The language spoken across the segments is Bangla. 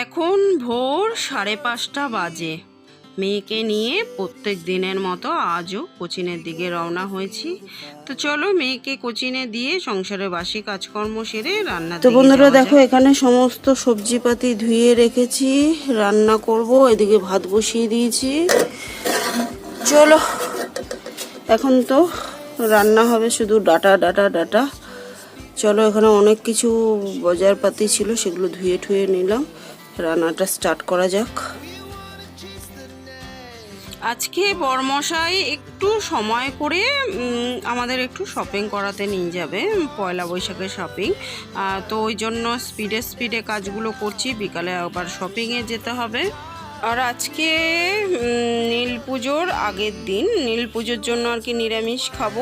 এখন ভোর সাড়ে পাঁচটা বাজে। মেয়েকে নিয়ে প্রত্যেক দিনের মতো আজও কোচিনের দিকে রওনা হয়েছি। তো চলো মেয়েকে কোচিনে দিয়ে সংসারে বাসি কাজকর্ম সেরে রান্না তো বন্ধুরা দেখো এখানে সমস্ত সবজিপাতি ধুয়ে রেখেছি রান্না করব এদিকে ভাত বসিয়ে দিয়েছি। চলো এখন তো রান্না হবে শুধু ডাটা ডাটা ডাটা। চলো এখানে অনেক কিছু বাজারপাতি ছিল সেগুলো ধুয়ে ঠুয়ে নিলাম। রান্নাটা স্টার্ট করা যাক। আজকে বরমশাই একটু সময় করে আমাদের একটু শপিং করাতে নিয়ে যাবে, পয়লা বৈশাখের শপিং তো ওই জন্য স্পিডে স্পিডে কাজগুলো করছি, বিকালে আবার শপিংয়ে যেতে হবে। আর আজকে নীল পুজোর আগের দিন। নীল পুজোর জন্য আর কি নিরামিষ খাব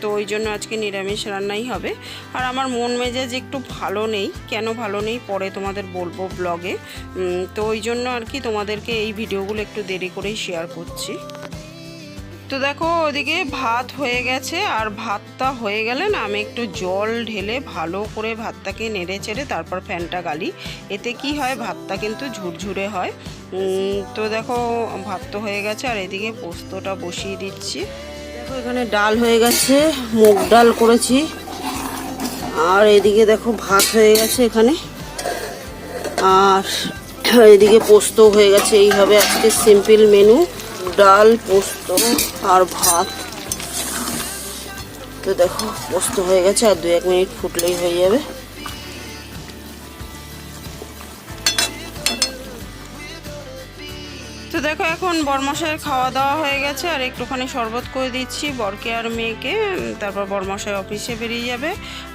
তো ওই জন্য আজকে নিরামিষ রান্নাই হবে। আর আমার মন মেজাজ একটু ভালো নেই। কেন ভালো নেই? পরে তোমাদের বলব ব্লগে তো ওই জন্য আর কি তোমাদেরকে এই ভিডিওগুলো একটু দেরি করেই শেয়ার করছি। তো দেখো, ওদিকে ভাত হয়ে গেছে, আর ভাতটা হয়ে গেলে না আমি একটু জল ঢেলে ভালো করে ভাতটাকে নেড়ে চেড়ে তারপর ফ্যানটা গালি। এতে কি হয়, ভাতটা কিন্তু ঝুরঝুরে হয়। তো দেখো, ভাত তো হয়ে গেছে, আর এদিকে পোস্তটা বসিয়ে দিচ্ছি। দেখো, এখানে ডাল হয়ে গেছে, মুগ ডাল করেছি। আর এদিকে দেখো, ভাত হয়ে গেছে এখানে। আর এদিকে পোস্ত হয়ে গেছে, এইভাবে আজকে সিম্পল মেনু। ডাল, পোস্ত আর ভাত। তো দেখো, পোস্ত হয়ে গেছে আর দু এক মিনিট ফুটলেই হয়ে যাবে। তো দেখো, এখন বরমশাইয়ের খাওয়া দাওয়া হয়ে গেছে আর একটুখানি শরবত করে দিচ্ছি বরকে আর মেয়েকে। তারপর বরমশাই অফিসে বেরিয়ে যাবে।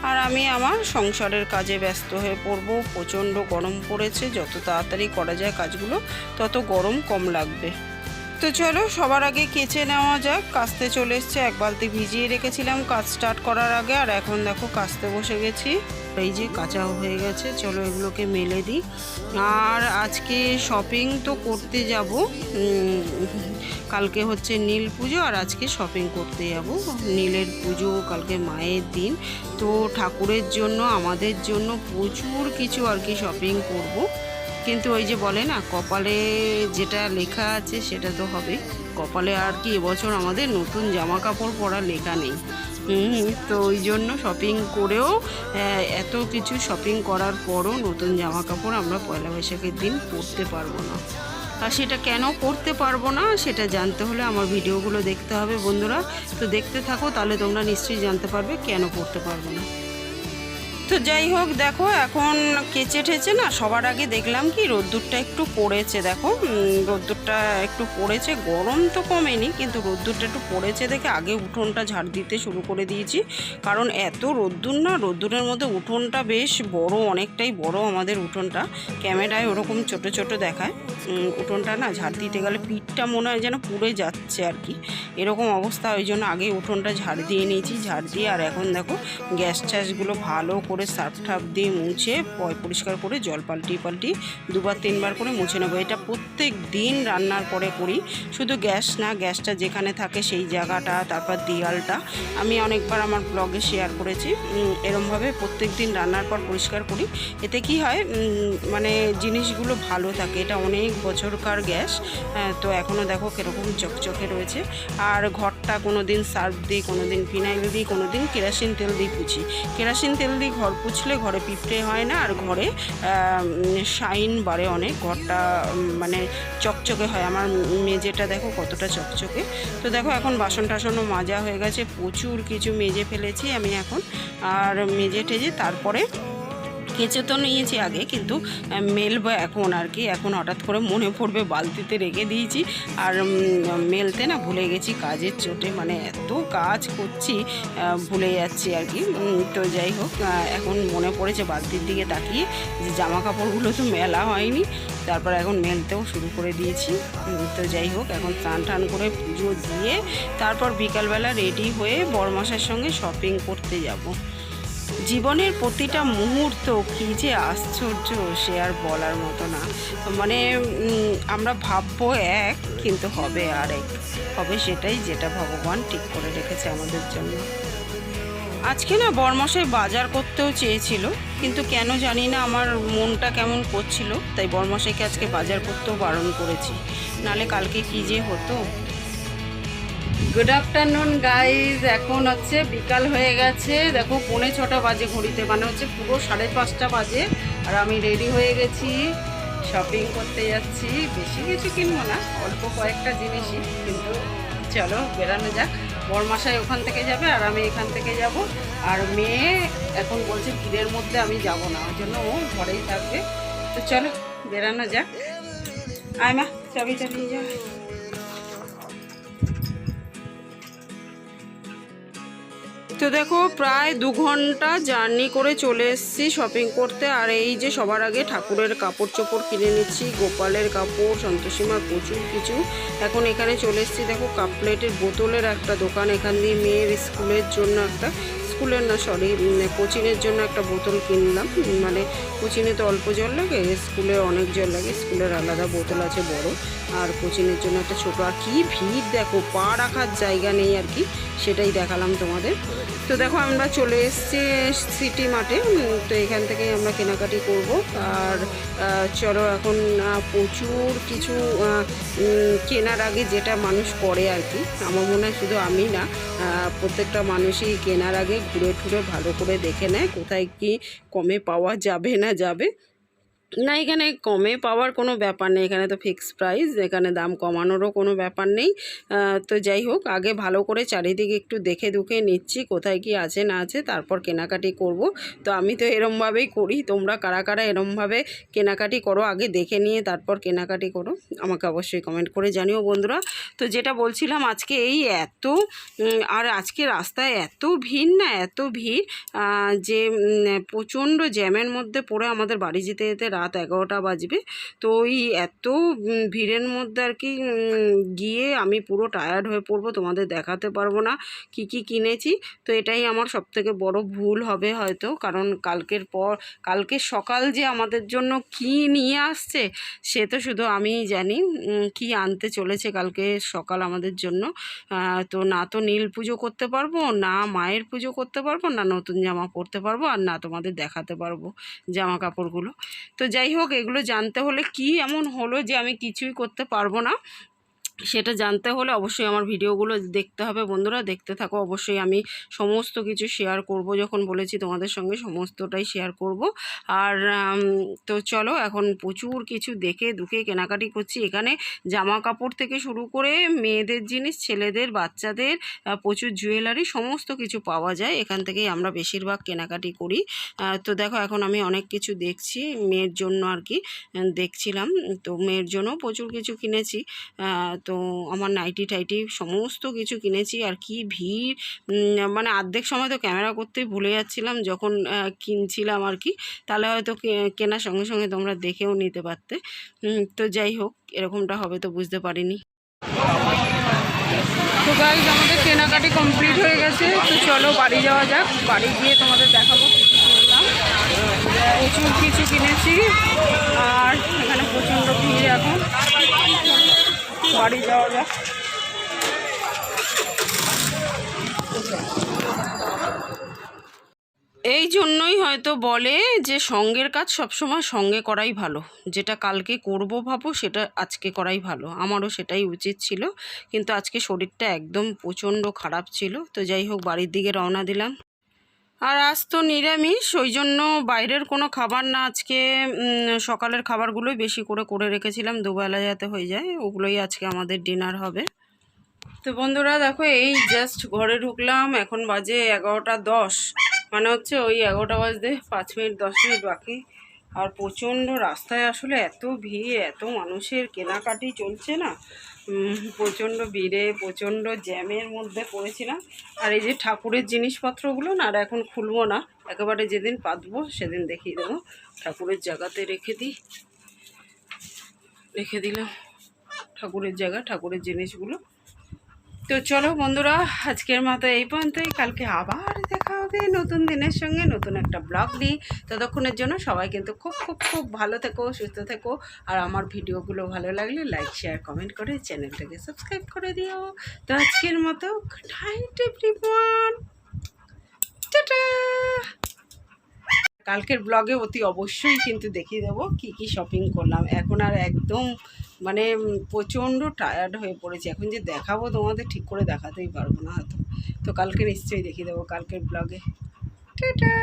আর আমি আমার সংসারের কাজে ব্যস্ত হয়ে পড়ব। প্রচণ্ড গরম পড়েছে। যত তাড়াতাড়ি করা যায় কাজগুলো, তত গরম কম লাগবে। তো চলো, সবার আগে কেচে নেওয়া যাক। কাস্তে চলে এসছে, এক বালতি ভিজিয়ে রেখেছিলাম। কাজ স্টার্ট করার আগে, আর এখন দেখো কাস্তে বসে গেছি। এই যে কাঁচাও হয়ে গেছে, চলো এগুলোকে মেলে দিই। আর আজকে শপিং তো করতে যাব। কালকে হচ্ছে নীল পুজো, আর আজকে শপিং করতে যাব। নীলের পুজো কালকে মায়ের দিন। তো ঠাকুরের জন্য, আমাদের জন্য প্রচুর কিছু আর কি শপিং করব। কিন্তু ওই যে বলে না, কপালে যেটা লেখা আছে সেটা তো হবে। কপালে আর কি এবছর আমাদের নতুন জামা কাপড় পরা লেখা নেই। তো ওই জন্য শপিং করেও এত কিছু শপিং করার পরও নতুন জামা কাপড় আমরা পয়লা বৈশাখের দিন পরতে পারব না। আর সেটা কেন করতে পারব না, সেটা জানতে হলে আমার ভিডিওগুলো দেখতে হবে বন্ধুরা। তো দেখতে থাকো, তাহলে তোমরা নিশ্চয়ই জানতে পারবে কেন করতে পারব না। তো যাই হোক, দেখো এখন কেচে ঠেচে না সবার আগে দেখলাম কি রোদ্দুরটা একটু পড়েছে, দেখো। রোদ্দুরটা একটু পড়েছে, গরম তো কমেনি, কিন্তু রোদ্দুরটা একটু পড়েছে দেখে আগে উঠোনটা ঝাড় দিতে শুরু করে দিয়েছি। কারণ এত রোদ্দুর না, রোদ্দুরের মধ্যে উঠোনটা বেশ বড়, অনেকটাই বড় আমাদের উঠোনটা। ক্যামেরায় ওরকম ছোট ছোট দেখায়। উঠোনটা না ঝাড় দিতে গেলে পিঠটা মনে হয় যেন পুড়ে যাচ্ছে আর কি। এরকম অবস্থা, ওই জন্য আগে উঠোনটা ঝাড় দিয়ে নিয়েছি, ঝাড় দিয়ে আর এখন দেখো গ্যাস ট্যাসগুলো ভালো করে সার্ফ ঠাপ দিয়ে মুছে পরিষ্কার করে জল পাল্টি পাল্টি দুবার তিনবার করে মুছে নেব। এটা প্রত্যেক দিন রান্নার পরে করি। শুধু গ্যাস না গ্যাসটা যেখানে থাকে সেই জায়গাটা তারপর দেয়ালটা। আমি অনেকবার আমার ব্লগে শেয়ার করেছি। এরমভাবে প্রত্যেক দিন রান্নার পর পরিষ্কার করি। এতে কি হয় মানে জিনিসগুলো ভালো থাকে। এটা অনেক বছরকার গ্যাস। হ্যাঁ, তো এখনও দেখো কীরকম চকচকে রয়েছে। আর ঘরটা কোনো দিন সার্ফ দিই কোনো দিন ফিনাইল দিই কোনো দিন কেরাসিন তেল দিয়ে পুছি কেরাসিন তেল দিয়ে ঘর পুছলে ঘরে পিঁপড়ে হয় না, আর ঘরে শাইন বাড়ে অনেক, ঘরটা মানে চকচকে হয়। আমার মেজেটা দেখো কতটা চকচকে। তো দেখো এখন বাসন টাসনও মাজা হয়ে গেছে, প্রচুর কিছু মেজে ফেলেছি আমি এখন। আর মেজে টেজে তারপরে কেচে তো নিয়েছি আগে, কিন্তু মেলবো এখন আর কি। এখন হঠাৎ করে মনে পড়বে, বালতিতে রেখে দিয়েছি। আর মেলতে না ভুলে গেছি, কাজের চোটে মানে এত কাজ করছি ভুলে যাচ্ছি আর কি। তো যাই হোক এখন মনে পড়েছে বালতির দিকে তাকিয়ে যে জামা কাপড়গুলো তো মেলা হয়নি। তারপর এখন মেলতেও শুরু করে দিয়েছি। তো যাই হোক, এখন স্নান টান করে পুজো দিয়ে, তারপর বিকালবেলা রেডি হয়ে বরমাসের সঙ্গে শপিং করতে যাব। জীবনের প্রতিটা মুহূর্ত কী যে আশ্চর্য সে আর বলার মতো না। মানে আমরা ভাববো এক, কিন্তু হবে আর এক হবে সেটাই যেটা ভগবান ঠিক করে রেখেছে আমাদের জন্য। আজকে না বরমশাই বাজার করতেও চেয়েছিল, কিন্তু কেন জানি না আমার মনটা কেমন করছিল। তাই বরমশাইকে আজকে বাজার করতেও বারণ করেছি। নালে কালকে কি যে হতো? গুড আফটারনুন গাইজ এখন হচ্ছে বিকাল হয়ে গেছে। দেখো, পৌনে ছটা বাজে ঘড়িতে মানে হচ্ছে পুরো সাড়ে পাঁচটা বাজে। আর আমি রেডি হয়ে গেছি। শপিং করতে যাচ্ছি। বেশি কিছু কিনবো না, অল্প কয়েকটা জিনিসই কিন্তু চলো বেরানো যাক। বরমাসাই ওখান থেকে যাবে আর আমি এখান থেকে যাব। আর মেয়ে এখন বলছে ভিড়ের মধ্যে আমি যাব না, ওই জন্য ও ঘরেই থাকবে। তো চলো বেরানো যাক। আয় মা চাবিটা নিয়ে তো দেখো, প্রায় দু ঘণ্টা জার্নি করে চলে এসেছি শপিং করতে। আর এই যে সবার আগে ঠাকুরের কাপড় চোপড় কিনে নিচ্ছি, গোপালের কাপড়, সন্তোষীমার প্রচুর কিছু। এখন এখানে চলে এসেছি, দেখো, কাপ প্লেটের বোতলের একটা দোকান, এখান দিয়ে মেয়ের স্কুলের জন্য একটা, স্কুলের না সরি কোচিংয়ের জন্য একটা বোতল কিনলাম। মানে কোচিংয়ে তো অল্প জল লাগে, স্কুলে অনেক জল লাগে, স্কুলের আলাদা বোতল আছে বড়। আর কোচিংয়ের জন্য একটা ছোটো, আর কি ভিড় দেখো, পা রাখার জায়গা নেই আর কি, সেটাই দেখালাম তোমাদের। তো দেখো, আমরা চলে এসেছি, সিটি মাঠে তো এখান থেকে আমরা কেনাকাটি করব। আর চলো এখন প্রচুর কিছু কেনার আগে যেটা মানুষ করে আর কি, আমার মনে হয় শুধু আমি না প্রত্যেকটা মানুষই কেনার আগে ঘুরে ঠুরে ভালো করে দেখে নেয়, কোথায় কি কমে পাওয়া যাবে না যাবে। না, এখানে কমে পাওয়ার কোনো ব্যাপার নেই। এখানে তো ফিক্স প্রাইস এখানে দাম কমানোরও কোনো ব্যাপার নেই। তো যাই হোক, আগে ভালো করে চারিদিকে একটু দেখে দুখে নিচ্ছি, কোথায় কি আছে না আছে, তারপর কেনাকাটি করব। তো আমি তো এরমভাবেই করি, তোমরা কারা কারা এরমভাবে কেনাকাটি করো, আগে দেখে নিয়ে তারপর কেনাকাটি করো। আমাকে অবশ্যই কমেন্ট করে জানিও বন্ধুরা। তো যেটা বলছিলাম, আজকে এই এত আর আজকে রাস্তায় এত ভিড় না, এত ভিড় যে প্রচণ্ড জ্যামের মধ্যে পড়ে আমাদের বাড়ি যেতে যেতে রাত এগারোটা বাজবে। তো ওই এত ভিড়ের মধ্যে আর কি গিয়ে আমি পুরো টায়ার্ড হয়ে পড়ব, তোমাদের দেখাতে পারব না কি কি কিনেছি। তো এটাই আমার সবথেকে বড় ভুল হবে হয়তো, কারণ কালকের পর, কালকে সকাল যে আমাদের জন্য কি নিয়ে আসছে, সে তো শুধু আমিই জানি কি আনতে চলেছে কালকে সকাল আমাদের জন্য। তো না তো নীল পুজো করতে পারব, না মায়ের পুজো করতে পারব, না নতুন জামা পরতে পারব, আর না তোমাদের দেখাতে পারব জামা কাপড়গুলো তো যাই হোক এগুলো জানতে হলে কি এমন হলো যে আমি কিছুই করতে পারব না? সেটা জানতে হলে অবশ্যই আমার ভিডিওগুলো দেখতে হবে বন্ধুরা। দেখতে থাকো, অবশ্যই আমি সমস্ত কিছু শেয়ার করব। যখন বলেছি তোমাদের সঙ্গে সমস্তটাই শেয়ার করব। আর তো চলো এখন প্রচুর কিছু দেখে দুখে কেনাকাটি করছি। এখানে জামা কাপড় থেকে শুরু করে মেয়েদের জিনিস, ছেলেদের, বাচ্চাদের প্রচুর জুয়েলারি সমস্ত কিছু পাওয়া যায়। এখান থেকেই আমরা বেশিরভাগ কেনাকাটি করি। তো দেখো এখন আমি অনেক কিছু দেখছি মেয়ের জন্য আর কি। দেখছিলাম, তো মেয়ের জন্য প্রচুর কিছু কিনেছি। তো আমার নাইটি টাইটি সমস্ত কিছু কিনেছি আর কি ভিড় মানে অর্ধেক সময় তো ক্যামেরা করতেই ভুলে যাচ্ছিলাম যখন কিনছিলাম আর কি। তাহলে হয়তো কেনার সঙ্গে সঙ্গে তোমরা দেখেও নিতে পারতে। তো যাই হোক, এরকমটা হবে তো বুঝতে পারিনি। তো গাইজ আমাদের কেনাকাটি কমপ্লিট হয়ে গেছে। তো চলো বাড়ি যাওয়া যাক। বাড়ি গিয়ে তোমাদের দেখাবো প্রচুর কিছু কিনেছি। আর এখানে প্রচণ্ড ভিড় এখন। বাড়ি যাওয়া যাক এই জন্যই হয়তো বলে যে সঙ্গের কাজ সবসময় সঙ্গে করাই ভালো। যেটা কালকে করব ভাবো, সেটা আজকে করাই ভালো। আমারও সেটাই উচিত ছিল। কিন্তু আজকে শরীরটা একদম প্রচণ্ড খারাপ ছিল। তো যাই হোক, বাড়ির দিকে রওনা দিলাম। আর আজ তো নিরামিষ ওই জন্য বাইরের কোনো খাবার না, আজকে সকালের খাবারগুলোই বেশি করে করে রেখেছিলাম, দুবেলা যাতে হয়ে যায়, ওগুলোই আজকে আমাদের ডিনার হবে। তো বন্ধুরা, দেখো, এই জাস্ট ঘরে ঢুকলাম, এখন বাজে এগারোটা দশ মানে হচ্ছে ওই এগারোটা বাজতে পাঁচ মিনিট, দশ মিনিট বাকি। আর প্রচণ্ড রাস্তায় আসলে এত ভিড়, এত মানুষের কেনাকাটি চলছে না। প্রচণ্ড ভিড়ে, প্রচণ্ড জ্যামের মধ্যে পড়েছিলাম। আর এই যে ঠাকুরের জিনিসপত্রগুলো না আর এখন খুলবো না, একেবারে যেদিন পাতবো সেদিন দেখিয়ে দেবো। ঠাকুরের জায়গাতে রেখে দিই, রেখে দিলাম ঠাকুরের জায়গা, ঠাকুরের জিনিসগুলো। তো চলো বন্ধুরা, আজকের মতো এই পর্যন্তই। কালকে আবার হবে, নতুন দিনের সঙ্গে নতুন একটা ব্লগ নিয়ে ততক্ষণের জন্য সবাই কিন্তু খুব খুব খুব ভালো থেকো, সুস্থ থেকো। আর আমার ভিডিওগুলো ভালো লাগলে লাইক শেয়ার কমেন্ট করে চ্যানেলটাকে সাবস্ক্রাইব করে দিও। তো আজকের মতো কালকের ব্লগে অতি অবশ্যই কিন্তু দেখিয়ে দেবো কি কি শপিং করলাম। এখন আর একদম মানে প্রচণ্ড টায়ার্ড হয়ে পড়েছি। এখন যে দেখাবো তোমাদের ঠিক করে দেখাতেই পারব না হয়তো। তো কালকে নিশ্চয়ই দেখিয়ে দেবো কালকের ব্লগে টাটা!